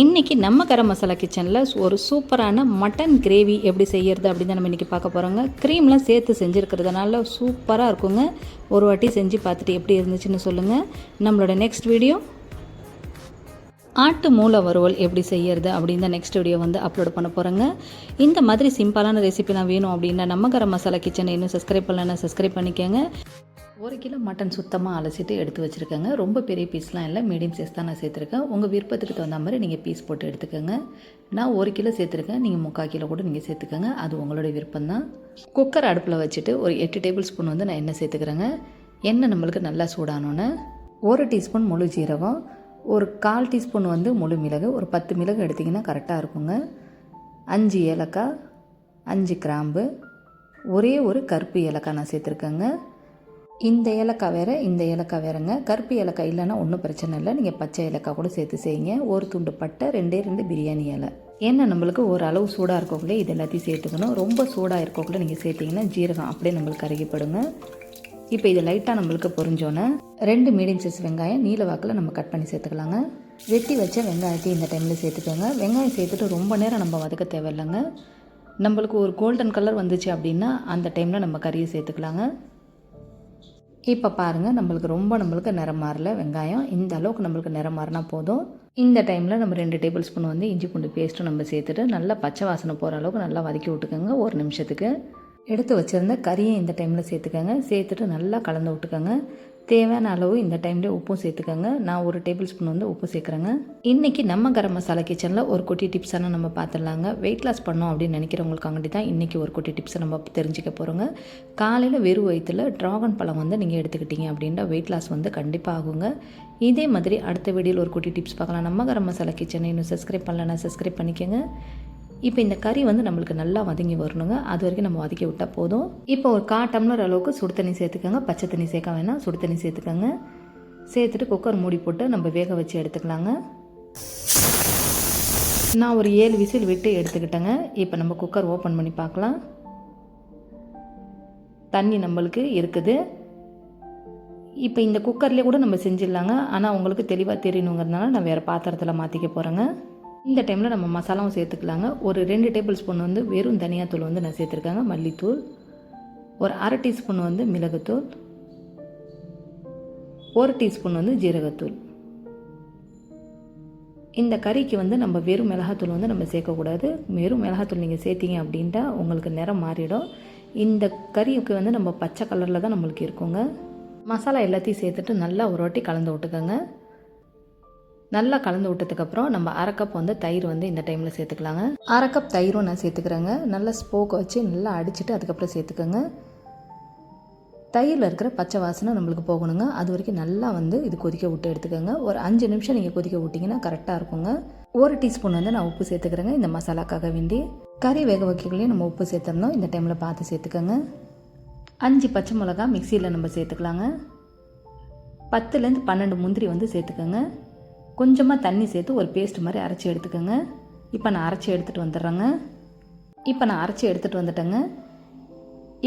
இன்றைக்கி நம்ம கரம் மசாலா கிச்சனில் ஒரு சூப்பரான மட்டன் கிரேவி எப்படி செய்யறது அப்படின்னு தான் நம்ம இன்றைக்கி பார்க்க போகிறோங்க க்ரீம்லாம் சேர்த்து செஞ்சுருக்கிறதுனால சூப்பராக இருக்குங்க. ஒரு வாட்டி செஞ்சு பார்த்துட்டு எப்படி இருந்துச்சுன்னு சொல்லுங்கள் நம்மளோட நெக்ஸ்ட் வீடியோ ஆட்டு மூளை வறுவல் எப்படி செய்யறது அப்படின்னு தான் நெக்ஸ்ட் வீடியோ வந்து அப்லோட் பண்ண போகிறேங்க இந்த மாதிரி சிம்பிளான ரெசிபிலாம் வேணும் அப்படின்னா நம்ம கரம் மசாலா கிச்சனை இன்னும் சப்ஸ்கிரைப் பண்ணலன்னா சப்ஸ்கிரைப் பண்ணிக்கோங்க. ஒரு கிலோ மட்டன் சுத்தமாக அலசிட்டு எடுத்து வச்சுருக்கேங்க. ரொம்ப பெரிய பீஸ்லாம் இல்லை. மீடியம் சைஸ் தான் நான் சேர்த்துருக்கேன். உங்கள் விருப்பத்துக்கு தகுந்த மாதிரி நீங்கள் பீஸ் போட்டு எடுத்துக்கோங்க. நான் ஒரு கிலோ சேர்த்துருக்கேன். நீங்கள் முக்கால் கிலோ கூட நீங்கள் சேர்த்துக்கோங்க. அது உங்களோட விருப்பம் தான். குக்கர் அடுப்பில் வச்சுட்டு ஒரு எட்டு டேபிள் ஸ்பூன் வந்து நான் எண்ணெய் சேர்த்துக்கிறேங்க. எண்ணெய் நம்மளுக்கு நல்லா சூடானோன்னே ஒரு டீஸ்பூன் முழு ஜீரகம் ஒரு கால் டீஸ்பூன் வந்து முழு மிளகு ஒரு பத்து மிளகு எடுத்திங்கன்னா கரெக்டாக இருக்குங்க. அஞ்சு ஏலக்காய் அஞ்சு கிராம்பு ஒரே ஒரு கருப்பு ஏலக்காய் நான் சேர்த்துருக்கேங்க. இந்த ஏலக்காய் வேறு இந்த ஏலக்காய் வேறுங்க. கருப்பு ஏலக்காய் இல்லைன்னா ஒன்றும் பிரச்சனை இல்லை. நீங்கள் பச்சை ஏலக்காய் கூட சேர்த்து செய்யுங்க. ஒரு துண்டு பட்டை ரெண்டே ரெண்டு பிரியாணி இலை. ஏன்னா நம்மளுக்கு ஒரு அளவு சூடாக இருக்கக்குள்ளே இது எல்லாத்தையும் சேர்த்துக்கணும். ரொம்ப சூடாக இருக்கக்குள்ளே நீங்கள் சேர்த்திங்கன்னா ஜீரகம் அப்படியே நம்மளுக்கு கருகிப்படுங்க. இப்போ இது லைட்டாக நம்மளுக்கு பொறிஞ்சோன்னே ரெண்டு மீடியம் சைஸ் வெங்காயம் நீல வாக்கில் நம்ம கட் பண்ணி சேர்த்துக்கலாங்க. வெட்டி வச்ச வெங்காயத்தை இந்த டைமில் சேர்த்துக்கோங்க. வெங்காயம் சேர்த்துட்டு ரொம்ப நேரம் நம்ம வதக்க தேவையில்லைங்க. நம்மளுக்கு ஒரு கோல்டன் கலர் வந்துச்சு அப்படின்னா அந்த டைமில் நம்ம கறியை சேர்த்துக்கலாங்க. இப்போ பாருங்கள் நம்மளுக்கு ரொம்ப நம்மளுக்கு நிறம் மாறல வெங்காயம். இந்த அளவுக்கு நம்மளுக்கு நிறம் மாறினா போதும். இந்த டைமில் நம்ம ரெண்டு டேபிள் ஸ்பூன் வந்து இஞ்சி பூண்டு பேஸ்ட்டும் நம்ம சேர்த்துட்டு நல்லா பச்சை வாசனை போகிற அளவுக்கு நல்லா வதக்கி விட்டுக்கோங்க ஒரு நிமிஷத்துக்கு. எடுத்து வச்சுருந்த கறியை இந்த டைமில் சேர்த்துக்கோங்க. சேர்த்துட்டு நல்லா கலந்து விட்டுக்கோங்க. தேவையான அளவு இந்த டைம்லேயே உப்பும் சேர்த்துக்கோங்க. நான் ஒரு டேபிள் ஸ்பூன் வந்து உப்பு சேர்க்குறேங்க. இன்றைக்கி நம்ம கரம் மசாலா கிச்சனில் ஒரு குட்டி டிப்ஸான நம்ம பார்த்துடலாங்க வெயிட் லாஸ் பண்ணோம் அப்படின்னு நினைக்கிறவங்களுக்காண்டி தான் இன்றைக்கி ஒரு குட்டி டிப்ஸை நம்ம தெரிஞ்சுக்க போகிறோங்க காலையில் வெறும் வயிற்றில் ட்ராகன் பழம் வந்து நீங்கள் எடுத்துக்கிட்டீங்க அப்படின்னா வெயிட் லாஸ் வந்து கண்டிப்பாக ஆகுங்க. இதே மாதிரி அடுத்த வீடியோவில் ஒரு குட்டி டிப்ஸ் பார்க்கலாம். நம்ம கரம் மசாலா கிச்சனை இன்னும் சப்ஸ்கிரைப் பண்ணலன்னா சப்ஸ்கிரைப் பண்ணிக்கோங்க. இப்போ இந்த கறி வந்து நம்மளுக்கு நல்லா வதங்கி வரணுங்க. அது வரைக்கும் நம்ம வதக்கி விட்டால் போதும். இப்போ ஒரு கா டம்ளர் அளவுக்கு சுடு தண்ணி சேர்த்துக்கோங்க. பச்சை தண்ணி சேர்க்க வேணாம். சுடு தண்ணி சேர்த்துக்கோங்க. சேர்த்துட்டு குக்கர் மூடி போட்டு நம்ம வேக வச்சு எடுத்துக்கலாங்க. நான் ஒரு ஏழு விசில் விட்டு எடுத்துக்கிட்டேங்க. இப்போ நம்ம குக்கர் ஓப்பன் பண்ணி பார்க்கலாம். தண்ணி நம்மளுக்கு இருக்குது. இப்போ இந்த குக்கர்லேயே கூட நம்ம செஞ்சிடலாங்க. ஆனால் உங்களுக்கு தெளிவாக தெரியணுங்கிறதுனால நான் வேறு பாத்திரத்தில் மாற்றிக்க போகிறேங்க இந்த டைமில் நம்ம மசாலாவும் சேர்த்துக்கலாங்க. ஒரு ரெண்டு டேபிள் ஸ்பூன் வந்து வெறும் தனியாத்தூள் வந்து நான் சேர்த்துருக்காங்க. மல்லித்தூள். ஒரு அரை டீஸ்பூன் வந்து மிளகுத்தூள். ஒரு டீஸ்பூன் வந்து ஜீரகத்தூள். இந்த கறிக்கு வந்து நம்ம வெறும் மிளகாத்தூள் வந்து நம்ம சேர்க்கக்கூடாது. வெறும் மிளகாத்தூள் நீங்கள் சேர்த்திங்க அப்படின்ட்டா உங்களுக்கு நிறம் மாறிடும். இந்த கறிக்கு வந்து நம்ம பச்சை கலரில் தான் நம்மளுக்கு இருக்குங்க. மசாலா எல்லாத்தையும் சேர்த்துட்டு நல்லா ஒரு வாட்டி கலந்து விட்டுக்கோங்க. நல்லா கலந்து விட்டதுக்கப்புறம் நம்ம அரை கப் வந்து தயிர் வந்து இந்த டைமில் சேர்த்துக்கலாங்க. அரை கப் தயிரும் நான் சேர்த்துக்கிறேங்க. நல்லா ஸ்போக்கை வச்சு நல்லா அடிச்சுட்டு அதுக்கப்புறம் சேர்த்துக்கோங்க. தயிரில் இருக்கிற பச்சை வாசனை நம்மளுக்கு போகணுங்க. அது வரைக்கும் நல்லா வந்து இது கொதிக்க விட்டு எடுத்துக்கோங்க. ஒரு அஞ்சு நிமிஷம் நீங்கள் கொதிக்க விட்டிங்கன்னா கரெக்டாக இருக்குங்க. ஒரு டீஸ்பூன் வந்து நான் உப்பு சேர்த்துக்கிறேங்க. இந்த மசாலாக்காக வேண்டி. கறி வேக வைக்கக்குள்ளேயும் நம்ம உப்பு சேர்த்துருந்தோம் இந்த டைமில் பார்த்து சேர்த்துக்கோங்க. அஞ்சு பச்சை மிளகா மிக்சியில் நம்ம சேர்த்துக்கலாங்க. பத்துலேருந்து பன்னெண்டு முந்திரி வந்து சேர்த்துக்கோங்க. கொஞ்சமாக தண்ணி சேர்த்து ஒரு பேஸ்ட் மாதிரி அரைச்சி எடுத்துக்கோங்க. இப்போ நான் அரைச்சி எடுத்துகிட்டு வந்துடுறேங்க. இப்போ நான் அரைச்சி எடுத்துகிட்டு வந்துட்டேங்க.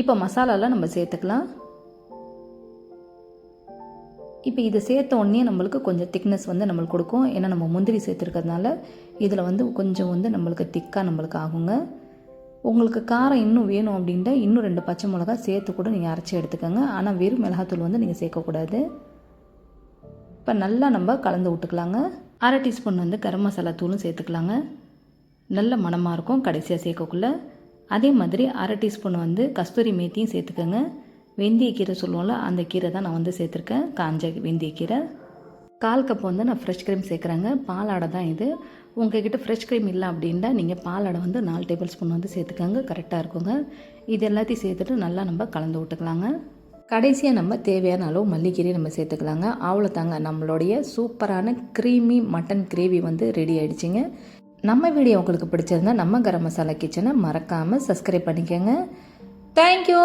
இப்போ மசாலாலாம் நம்ம சேர்த்துக்கலாம். இப்போ இதை சேர்த்த உடனே நம்மளுக்கு கொஞ்சம் திக்னஸ் வந்து நம்மளுக்கு கொடுக்கும். ஏன்னா நம்ம முந்திரி சேர்த்துருக்கிறதுனால இதில் வந்து கொஞ்சம் வந்து நம்மளுக்கு திக்காக நம்மளுக்கு ஆகுங்க. உங்களுக்கு காரம் இன்னும் வேணும் அப்படின்ட்டு இன்னும் ரெண்டு பச்சை மிளகா சேர்த்து கூட நீங்கள் அரைச்சி எடுத்துக்கோங்க. ஆனால் வெறும் மிளகாத்தூள் வந்து நீங்கள் சேர்க்கக்கூடாது. இப்போ நல்லா நம்ம கலந்து விட்டுக்கலாங்க. அரை டீஸ்பூன் வந்து கரம் மசாலா தூளும் சேர்த்துக்கலாங்க. நல்ல மணமாக இருக்கும் கடைசியாக சேர்க்கக்குள்ள. அதே மாதிரி அரை டீஸ்பூன் வந்து கஸ்தூரி மேத்தியும் சேர்த்துக்கோங்க. வெந்தயக்கீரை சொல்லுவோம்ல அந்த கீரை தான் நான் வந்து சேர்த்துருக்கேன். காஞ்ச வெந்தயக்கீரை கால் கப் வந்து நான் ஃப்ரெஷ் க்ரீம் சேர்க்குறேங்க. பாலாடை தான் இது. உங்ககிட்ட ஃப்ரெஷ் க்ரீம் இல்லை அப்படின்ட்டா நீங்கள் பாலாடை வந்து நாலு டேபிள் ஸ்பூன் வந்து சேர்த்துக்கோங்க. கரெக்டாக இருக்குங்க. இது எல்லாத்தையும் சேர்த்துட்டு நல்லா நம்ம கலந்து விட்டுக்கலாங்க. கடைசியாக நம்ம தேவையான அளவு மல்லிக்கீரை நம்ம சேர்த்துக்கலாங்க. அவ்வளோ தாங்க நம்மளுடைய சூப்பரான க்ரீமி மட்டன் கிரேவி வந்து ரெடி ஆகிடுச்சிங்க நம்ம வீடியோ உங்களுக்கு பிடிச்சிருந்தா நம்ம கரம் மசாலா கிச்சனை மறக்காமல் சப்ஸ்கிரைப் பண்ணிக்கோங்க. தேங்க்யூ